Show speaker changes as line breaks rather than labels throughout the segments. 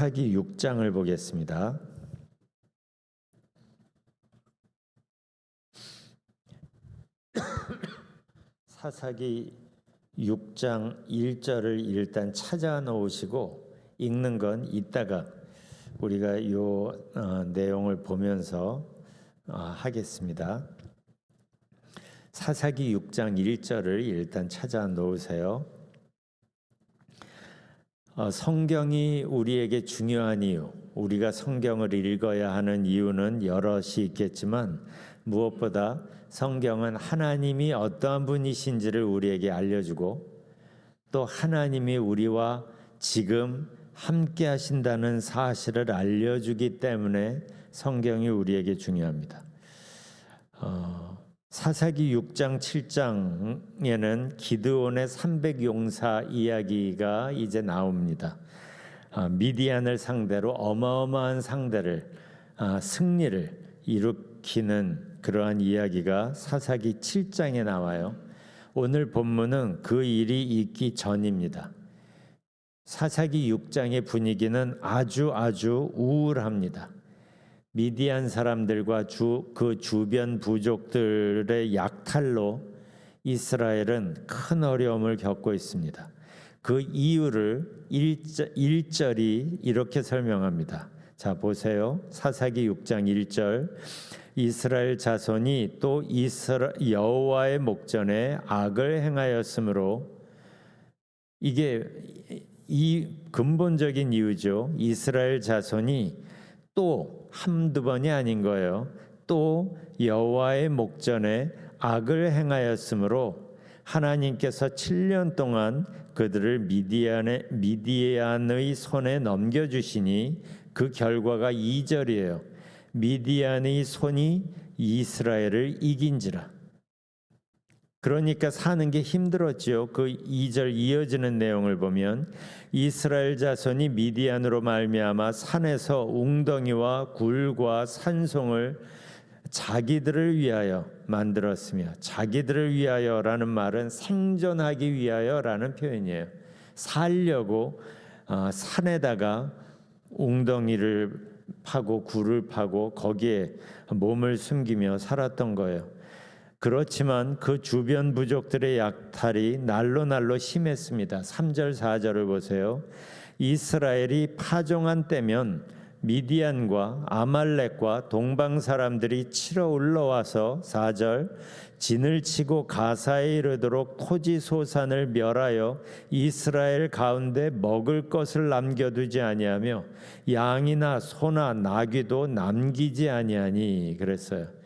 사사기 6장을 보겠습니다. 사사기 6장 1절을 일단 찾아 놓으시고 읽는 건 이따가 우리가 요 어, 내용을 보면서 어, 하겠습니다. 사사기 6장 1절을 일단 찾아 놓으세요. 어, 성경이 우리에게 중요한 이유, 우리가 성경을 읽어야 하는 이유는 여럿이 있겠지만 무엇보다 성경은 하나님이 어떠한 분이신지를 우리에게 알려주고 또 하나님이 우리와 지금 함께 하신다는 사실을 알려주기 때문에 성경이 우리에게 중요합니다. 어, 사사기 6장 7장에는 기드온의 300용사 이야기가 이제 나옵니다. 아, 미디안을 상대로 어마어마한 상대를 아, 승리를 일으키는 그러한 이야기가 사사기 7장에 나와요. 오늘 본문은 그 일이 있기 전입니다. 사사기 6장의 분위기는 아주 아주 우울합니다. 미디안 사람들과 주, 그 주변 부족들의 약탈로 이스라엘은 큰 어려움을 겪고 있습니다. 그 이유를 1절, 1절이 이렇게 설명합니다. 자, 보세요. 사사기 6장 1절. 이스라엘 자손이 또 이스라 여호와의 목전에 악을 행하였으므로 이게 이 근본적인 이유죠. 이스라엘 자손이 또 한두 번이 아닌 거예요. 또 여호와의 목전에 악을 행하였으므로 하나님께서 7년 동안 그들을 미디안의 미디안의 손에 넘겨 주시니 그 결과가 2절이에요. 미디안의 손이 이스라엘을 이긴지라. 그러니까 사는 게 힘들었지요. 그 2절 이어지는 내용을 보면 이스라엘 자손이 미디안으로 말미암아 산에서 웅덩이와 굴과 산송을 자기들을 위하여 만들었으며 자기들을 위하여라는 말은 생존하기 위하여라는 표현이에요. 살려고 어, 산에다가 웅덩이를 파고 굴을 파고 거기에 몸을 숨기며 살았던 거예요. 그렇지만 그 주변 부족들의 약탈이 날로 날로 심했습니다. 3절 4절을 보세요. 이스라엘이 파종한 때면 미디안과 아말렉과 동방 사람들이 치러 올라와서 4절 진을 치고 가사에 이르도록 토지 소산을 멸하여 이스라엘 가운데 먹을 것을 남겨두지 아니하며 양이나 소나 나귀도 남기지 아니하니 그랬어요.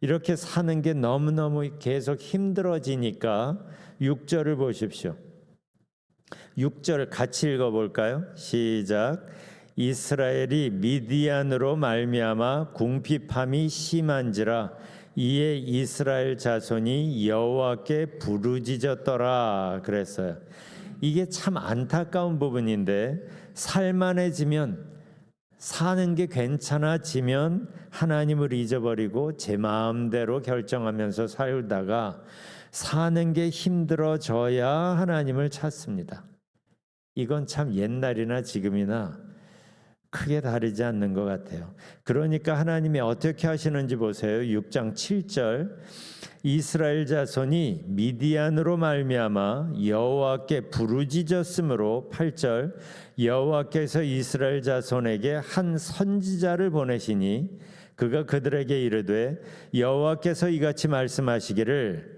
이렇게 사는 게 너무너무 계속 힘들어지니까 6절을 보십시오. 6절 같이 읽어 볼까요? 시작. 이스라엘이 미디안으로 말미암아 궁핍함이 심한지라 이에 이스라엘 자손이 여호와께 부르짖었더라 그랬어요. 이게 참 안타까운 부분인데 살만해지면 사는 게 괜찮아지면 하나님을 잊어버리고 제 마음대로 결정하면서 살다가 사는 게 힘들어져야 하나님을 찾습니다. 이건 참 옛날이나 지금이나 크게 다르지 않는 것 같아요. 그러니까 하나님이 어떻게 하시는지 보세요. 6장 7절 이스라엘 자손이 미디안으로 말미암아 여호와께 부르짖었으므로 8절 여호와께서 이스라엘 자손에게 한 선지자를 보내시니 그가 그들에게 이르되 여호와께서 이같이 말씀하시기를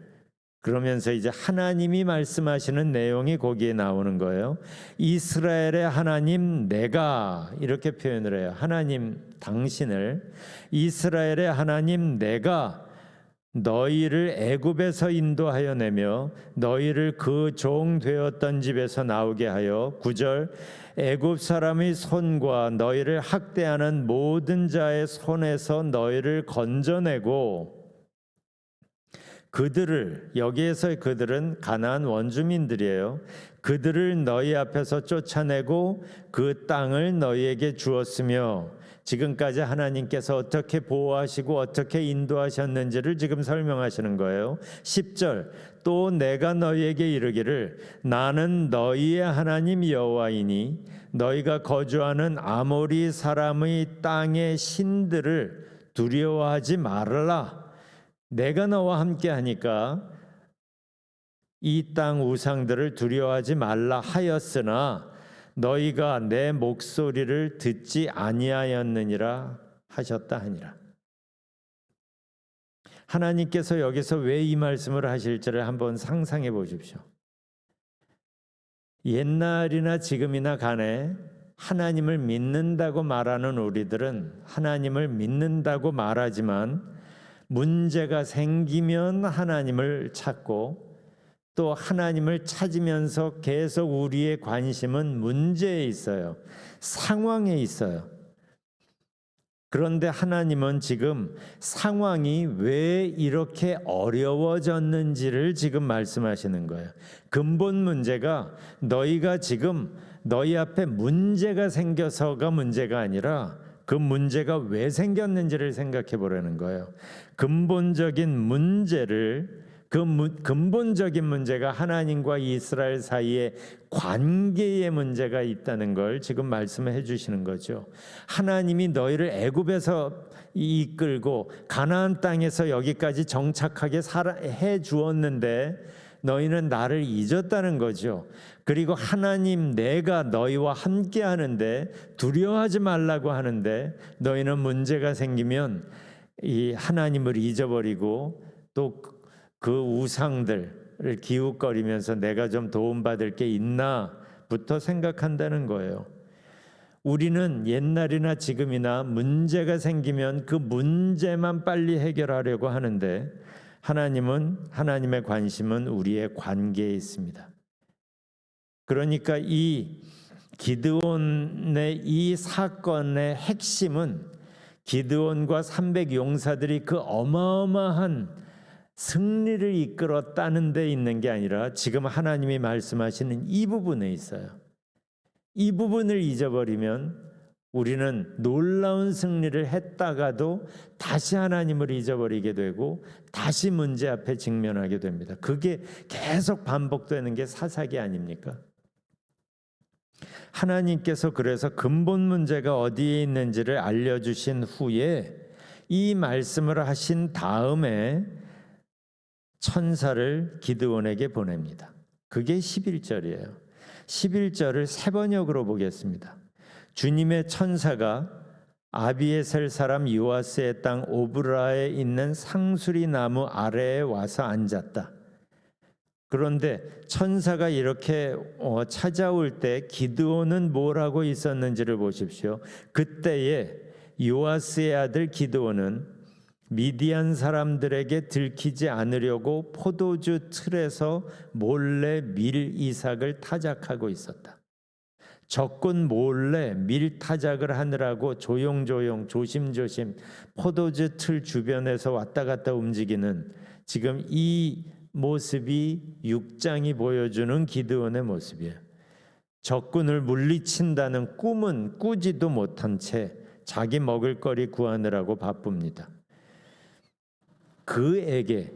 그러면서 이제 하나님이 말씀하시는 내용이 거기에 나오는 거예요. 이스라엘의 하나님 내가 이렇게 표현을 해요. 하나님 당신을 이스라엘의 하나님 내가 너희를 애굽에서 인도하여 내며 너희를 그 종 되었던 집에서 나오게 하여 구절 애굽 사람의 손과 너희를 학대하는 모든 자의 손에서 너희를 건져내고 그들을 여기에서 그들은 가나안 원주민들이에요. 그들을 너희 앞에서 쫓아내고 그 땅을 너희에게 주었으며 지금까지 하나님께서 어떻게 보호하시고 어떻게 인도하셨는지를 지금 설명하시는 거예요. 10절 또 내가 너희에게 이르기를 나는 너희의 하나님 여호와이니 너희가 거주하는 아모리 사람의 땅의 신들을 두려워하지 말라. 내가 너와 함께 하니까 이 땅 우상들을 두려워하지 말라 하였으나 너희가 내 목소리를 듣지 아니하였느니라 하셨다 하니라. 하나님께서 여기서 왜 이 말씀을 하실지를 한번 상상해 보십시오. 옛날이나 지금이나 간에 하나님을 믿는다고 말하는 우리들은 하나님을 믿는다고 말하지만 문제가 생기면 하나님을 찾고 또 하나님을 찾으면서 계속 우리의 관심은 문제에 있어요. 상황에 있어요. 그런데 하나님은 지금 상황이 왜 이렇게 어려워졌는지를 지금 말씀하시는 거예요. 근본 문제가 너희가 지금 너희 앞에 문제가 생겨서가 문제가 아니라 그 문제가 왜 생겼는지를 생각해 보라는 거예요. 근본적인 문제를 그 무- 근본적인 문제가 하나님과 이스라엘 사이에 관계의 문제가 있다는 걸 지금 말씀해 주시는 거죠. 하나님이 너희를 애굽에서 이끌고 가나안 땅에서 여기까지 정착하게 살아- 해 주었는데 너희는 나를 잊었다는 거죠. 그리고 하나님 내가 너희와 함께 하는데 두려워하지 말라고 하는데 너희는 문제가 생기면 이 하나님을 잊어버리고 또 그 우상들을 기웃거리면서 내가 좀 도움받을 게 있나부터 생각한다는 거예요. 우리는 옛날이나 지금이나 문제가 생기면 그 문제만 빨리 해결하려고 하는데 하나님은 하나님의 관심은 우리의 관계에 있습니다. 그러니까 이 기드온의 이 사건의 핵심은 기드온과 300 용사들이 그 어마어마한 승리를 이끌었다는 데 있는 게 아니라 지금 하나님이 말씀하시는 이 부분에 있어요. 이 부분을 잊어버리면 우리는 놀라운 승리를 했다가도 다시 하나님을 잊어버리게 되고 다시 문제 앞에 직면하게 됩니다. 그게 계속 반복되는 게 사사기 아닙니까? 하나님께서 그래서 근본 문제가 어디에 있는지를 알려주신 후에 이 말씀을 하신 다음에 천사를 기드온에게 보냅니다. 그게 11절이에요. 11절을 세 번역으로 보겠습니다. 주님의 천사가 아비에셀 사람 요아스의 땅 오브라에 있는 상수리 나무 아래에 와서 앉았다. 그런데 천사가 이렇게 어, 찾아올 때 기드온은 뭐라고 있었는지를 보십시오. 그때에 요아스의 아들 기드온은 미디안 사람들에게 들키지 않으려고 포도주 틀에서 몰래 밀 이삭을 타작하고 있었다. 적군 몰래 밀 타작을 하느라고 조용조용 조심조심 포도주 틀 주변에서 왔다 갔다 움직이는 지금 이 모습이 육장이 보여주는 기드온의 모습이에요. 적군을 물리친다는 꿈은 꾸지도 못한 채 자기 먹을 거리 구하느라고 바쁩니다. 그에게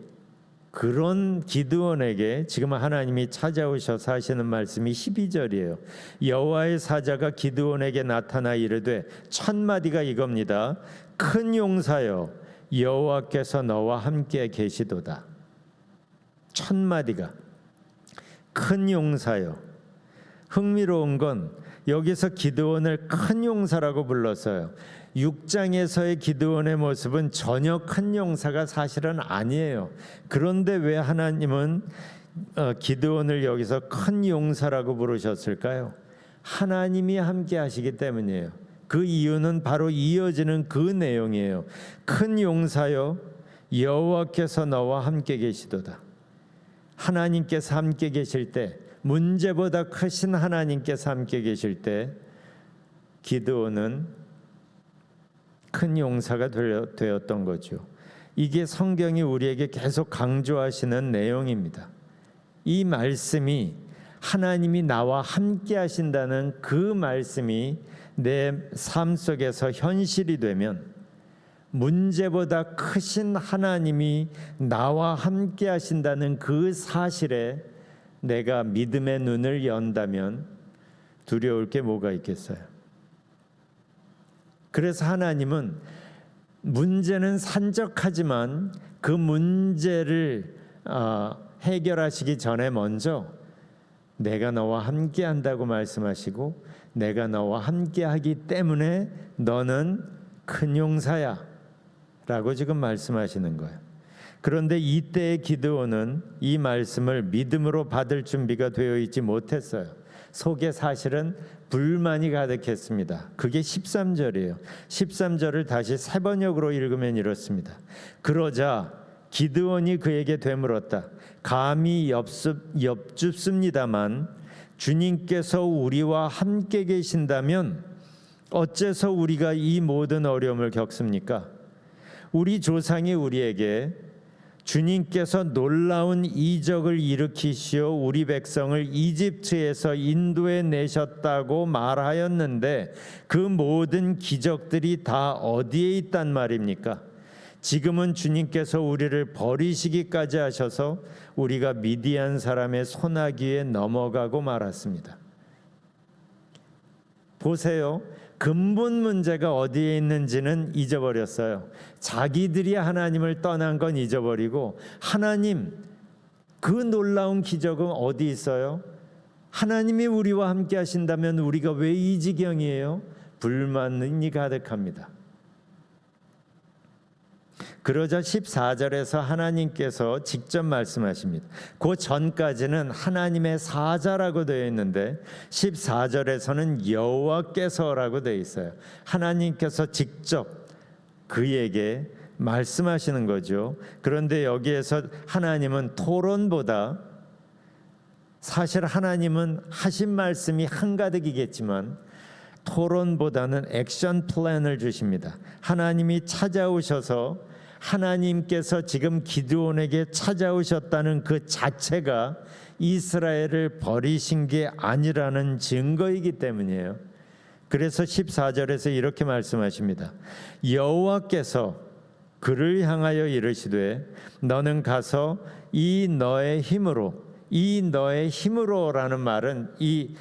그런 기드온에게 지금 하나님이 찾아오셔서 하시는 말씀이 12절이에요. 여호와의 사자가 기드온에게 나타나 이르되 첫 마디가 이겁니다. 큰 용사여 여호와께서 너와 함께 계시도다. 첫 마디가 큰 용사요. 흥미로운 건 여기서 기드온을 큰 용사라고 불렀어요. 6장에서의 기드온의 모습은 전혀 큰 용사가 사실은 아니에요. 그런데 왜 하나님은 어, 기드온을 여기서 큰 용사라고 부르셨을까요? 하나님이 함께 하시기 때문이에요. 그 이유는 바로 이어지는 그 내용이에요. 큰 용사여 여호와께서 너와 함께 계시도다. 하나님께서 함께 계실 때 문제보다 크신 하나님께서 함께 계실 때 기드온은 큰 용사가 되었던 거죠. 이게 성경이 우리에게 계속 강조하시는 내용입니다. 이 말씀이 하나님이 나와 함께 하신다는 그 말씀이 내 삶 속에서 현실이 되면 문제보다 크신 하나님이 나와 함께 하신다는 그 사실에 내가 믿음의 눈을 연다면 두려울 게 뭐가 있겠어요? 그래서 하나님은 문제는 산적하지만 그 문제를 어, 해결하시기 전에 먼저 내가 너와 함께 한다고 말씀하시고 내가 너와 함께 하기 때문에 너는 큰 용사야 라고 지금 말씀하시는 거예요. 그런데 이때의 기드온은 이 말씀을 믿음으로 받을 준비가 되어 있지 못했어요. 속에 사실은 불만이 가득했습니다. 그게 13절이에요. 13절을 다시 세 번역으로 읽으면 이렇습니다. 그러자 기드온이 그에게 되물었다. 감히 엽습, 엽줍습니다만 주님께서 우리와 함께 계신다면 어째서 우리가 이 모든 어려움을 겪습니까? 우리 조상이 우리에게 주님께서 놀라운 이적을 일으키시어 우리 백성을 이집트에서 인도에 내셨다고 말하였는데 그 모든 기적들이 다 어디에 있단 말입니까? 지금은 주님께서 우리를 버리시기까지 하셔서 우리가 미디안 사람의 손아귀에 넘어가고 말았습니다. 보세요. 근본 문제가 어디에 있는지는 잊어버렸어요. 자기들이 하나님을 떠난 건 잊어버리고 하나님 그 놀라운 기적은 어디 있어요? 하나님이 우리와 함께 하신다면 우리가 왜 이 지경이에요? 불만이 가득합니다. 그러자 14절에서 하나님께서 직접 말씀하십니다. 그 전까지는 하나님의 사자라고 되어 있는데 14절에서는 여호와께서라고 되어 있어요. 하나님께서 직접 그에게 말씀하시는 거죠. 그런데 여기에서 하나님은 토론보다 사실 하나님은 하신 말씀이 한가득이겠지만 토론보다는 액션 플랜을 주십니다. 하나님이 찾아오셔서 하나님께서 지금 기드온에게 찾아오셨다는 그 자체가 이스라엘을 버리신 게 아니라는 증거이기 때문이에요. 그래서 14절에서 이렇게 말씀하십니다. 여호와께서 그를 향하여 이르시되 너는 가서 이 너의 힘으로 이 너의 힘으로라는 말은 이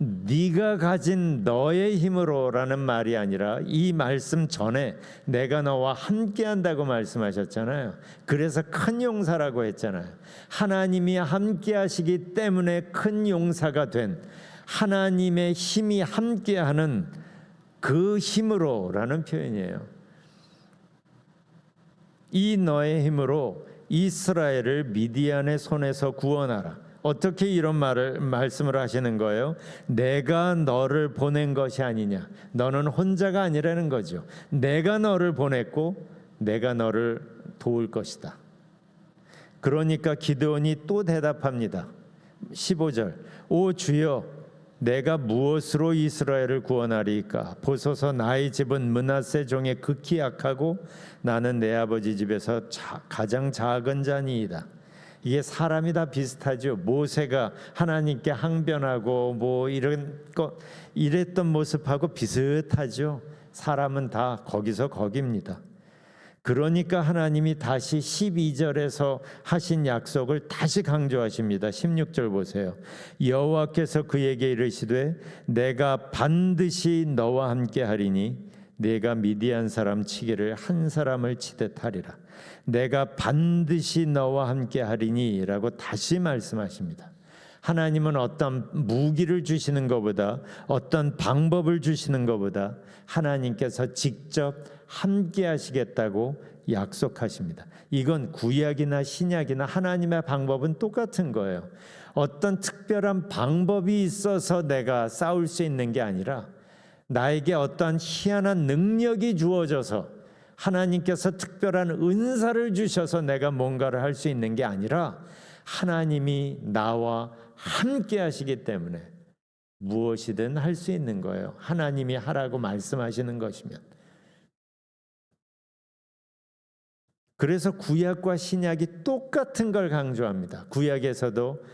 네가 가진 너의 힘으로라는 말이 아니라 이 말씀 전에 내가 너와 함께 한다고 말씀하셨잖아요. 그래서 큰 용사라고 했잖아요. 하나님이 함께 하시기 때문에 큰 용사가 된 하나님의 힘이 함께 하는 그 힘으로라는 표현이에요. 이 너의 힘으로 이스라엘을 미디안의 손에서 구원하라. 어떻게 이런 말을 말씀을 하시는 거예요? 내가 너를 보낸 것이 아니냐. 너는 혼자가 아니라는 거죠. 내가 너를 보냈고 내가 너를 도울 것이다. 그러니까 기드온이 또 대답합니다. 15절. 오 주여 내가 무엇으로 이스라엘을 구원하리까? 보소서 나의 집은 문하세 종에 극히 약하고 나는 내 아버지 집에서 자, 가장 작은 자니이다. 이게 사람이 다 비슷하죠. 모세가 하나님께 항변하고 뭐 이런 거 이랬던 모습하고 비슷하죠. 사람은 다 거기서 거깁니다. 그러니까 하나님이 다시 12절에서 하신 약속을 다시 강조하십니다. 16절 보세요. 여호와께서 그에게 이르시되 내가 반드시 너와 함께 하리니 내가 미디안 사람 치기를 한 사람을 치듯 하리라. 내가 반드시 너와 함께 하리니라고 다시 말씀하십니다. 하나님은 어떤 무기를 주시는 것보다 어떤 방법을 주시는 것보다 하나님께서 직접 함께 하시겠다고 약속하십니다. 이건 구약이나 신약이나 하나님의 방법은 똑같은 거예요. 어떤 특별한 방법이 있어서 내가 싸울 수 있는 게 아니라 나에게 어떠한 희한한 능력이 주어져서 하나님께서 특별한 은사를 주셔서 내가 뭔가를 할 수 있는 게 아니라 하나님이 나와 함께 하시기 때문에 무엇이든 할 수 있는 거예요. 하나님이 하라고 말씀하시는 것이면. 그래서 구약과 신약이 똑같은 걸 강조합니다. 구약에서도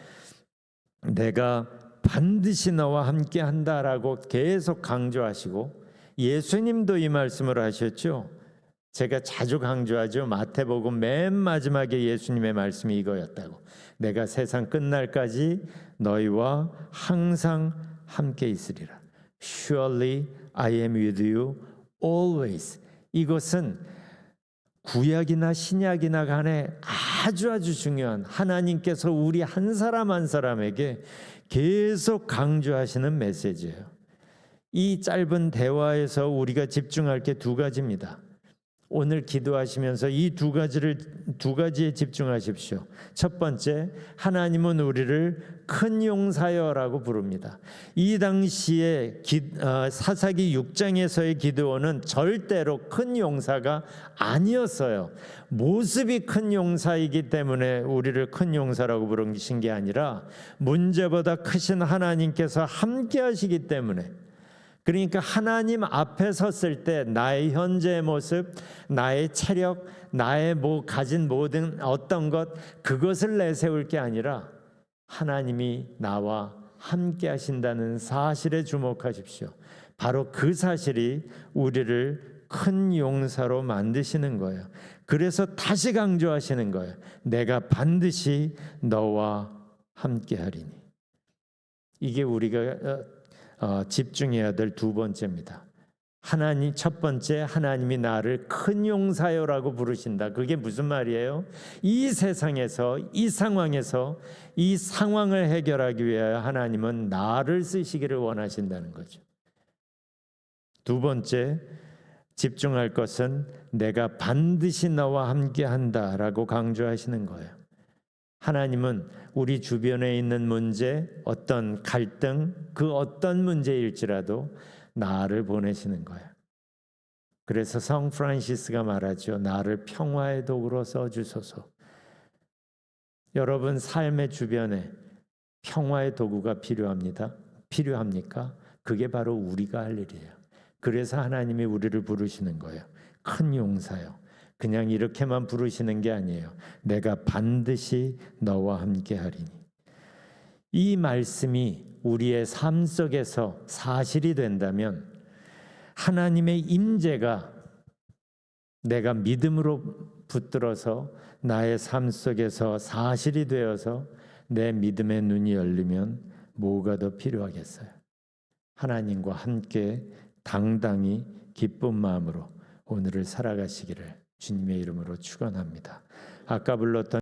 내가 반드시 너와 함께 한다라고 계속 강조하시고 예수님도 이 말씀을 하셨죠. 제가 자주 강조하죠. 마태복음 맨 마지막에 예수님의 말씀이 이거였다고. 내가 세상 끝날까지 너희와 항상 함께 있으리라. Surely I am with you always. 이것은 구약이나 신약이나 간에 아주 아주 중요한 하나님께서 우리 한 사람 한 사람에게 계속 강조하시는 메시지예요. 이 짧은 대화에서 우리가 집중할 게 두 가지입니다. 오늘 기도하시면서 이 두 가지를 두 가지에 집중하십시오. 첫 번째, 하나님은 우리를 큰 용사여라고 부릅니다. 이 당시에 기, 어, 사사기 6장에서의 기도원은 절대로 큰 용사가 아니었어요. 모습이 큰 용사이기 때문에 우리를 큰 용사라고 부르신 게 아니라 문제보다 크신 하나님께서 함께 하시기 때문에 그러니까 하나님 앞에 섰을 때 나의 현재의 모습, 나의 체력, 나의 뭐 가진 모든 어떤 것 그것을 내세울 게 아니라 하나님이 나와 함께 하신다는 사실에 주목하십시오. 바로 그 사실이 우리를 큰 용사로 만드시는 거예요. 그래서 다시 강조하시는 거예요. 내가 반드시 너와 함께 하리니. 이게 우리가 어, 어, 집중해야 될 두 번째입니다. 하나님 첫 번째 하나님이 나를 큰 용사요라고 부르신다. 그게 무슨 말이에요? 이 세상에서 이 상황에서 이 상황을 해결하기 위하여 하나님은 나를 쓰시기를 원하신다는 거죠. 두 번째 집중할 것은 내가 반드시 너와 함께 한다라고 강조하시는 거예요. 하나님은 우리 주변에 있는 문제, 어떤 갈등, 그 어떤 문제일지라도 나를 보내시는 거예요. 그래서 성 프란시스가 말하죠. 나를 평화의 도구로 써 주소서. 여러분 삶의 주변에 평화의 도구가 필요합니다. 필요합니까? 그게 바로 우리가 할 일이에요. 그래서 하나님이 우리를 부르시는 거예요. 큰 용사요. 그냥 이렇게만 부르시는 게 아니에요. 내가 반드시 너와 함께 하리니. 이 말씀이 우리의 삶 속에서 사실이 된다면 하나님의 임재가 내가 믿음으로 붙들어서 나의 삶 속에서 사실이 되어서 내 믿음의 눈이 열리면 뭐가 더 필요하겠어요? 하나님과 함께 당당히 기쁜 마음으로 오늘을 살아가시기를 주님의 이름으로 축원합니다. 아까 불렀던